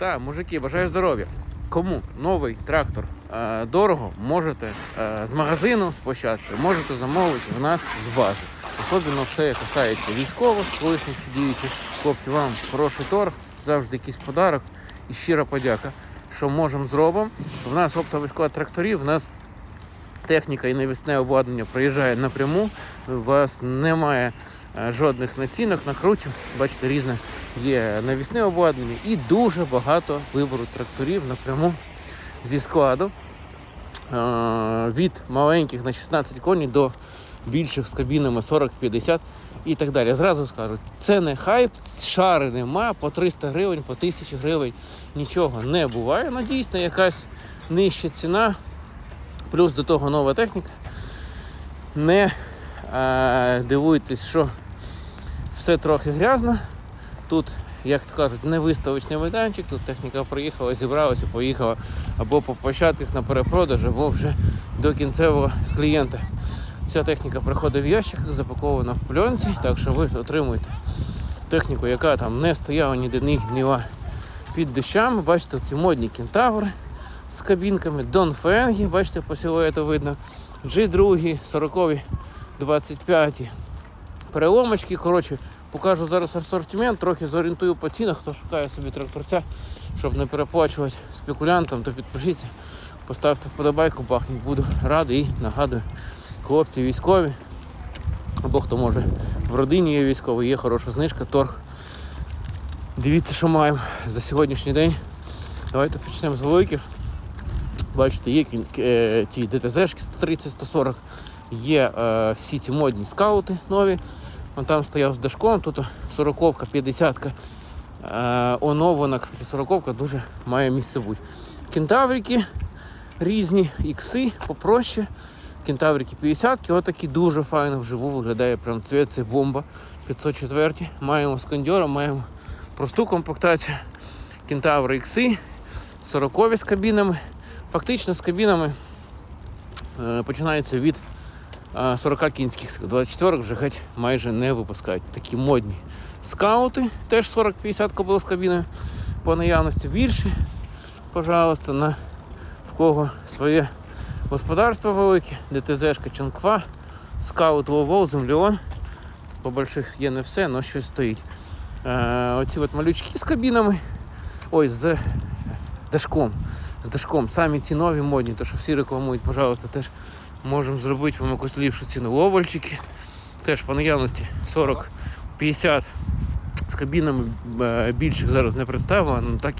Та, мужики, бажаю здоров'я. Кому новий трактор е, дорого, можете е, з магазину спочатку, можете замовити в нас з бази. Особливо це касається військових, колишніх чи діючих. Хлопці, вам хороший торг, завжди якийсь подарок і щира подяка. Що можемо зробимо. В нас оптовий склад тракторів, в нас техніка і навісне обладнання приїжджає напряму. У вас немає е, жодних націнок, накрутів. Бачите, різне є навісне обладнання і дуже багато вибору тракторів напряму зі складу. Е, Від маленьких на 16 коней до більших з кабінами 40-50 і так далі. Зразу скажу, це не хайп, шари нема, по 300 гривень, по 1000 гривень нічого не буває. Ну, дійсно, якась нижча ціна, плюс до того нова техніка. Не е, дивуйтесь, що все трохи грязно. Тут, як то кажуть, не виставочний майданчик, тут техніка приїхала, зібралася, поїхала або по площадках на перепродаж, або вже до кінцевого клієнта. Вся техніка приходить в ящиках, запакована в пленці, так що ви отримуєте техніку, яка там не стояла ніде ні гніла під дощами. Бачите, ці модні кентаври з кабінками, Донфенги, бачите, по силуету видно. G2, 40, 25 переломочки. Коротше, покажу зараз асортимент, трохи зорієнтую по цінах, хто шукає собі тракторця, щоб не переплачувати спекулянтам, то підпишіться, поставте вподобайку, бахніть, буду радий і нагадую, хлопці військові, або хто може в родині є військовий, є хороша знижка, торг. Дивіться, що маємо за сьогоднішній день. Давайте почнемо з великих. Бачите, є кін- е, ці ДТЗшки 130-140, є е, всі ці модні скаути нові. Вон там стояв з дашком, тут 40-ка, 50-ка. Е, оновлена, кстати, 40-ка дуже має місце бути. Кентаврики різні, ікси попроще. Кентаврики 50-ки, отакі дуже файно вживу виглядає прям цвіт, це бомба. 504 Маємо з кондьором, маємо просту комплектацію. Кентаври ікси, 40 з кабінами. Фактично з кабінами е, починається від е, 40 кінських. 24 вже геть майже не випускають. Такі модні скаути, теж 40-50 кобил з кабіною по наявності більші. Пожалуйста, на в кого своє господарство велике, ДТЗшка Чанква, скаут Вовол, Землеон. По больших є не все, але щось стоїть. Е, оці от малючки з кабінами. Ой, з дашком. З дашком. Самі ці нові модні, то що всі рекламують, пожалуйста, теж можемо зробити вам якусь ліпшу ціну. Овальчики. Теж по наявності 40-50 з кабінами е, більших зараз не представлено,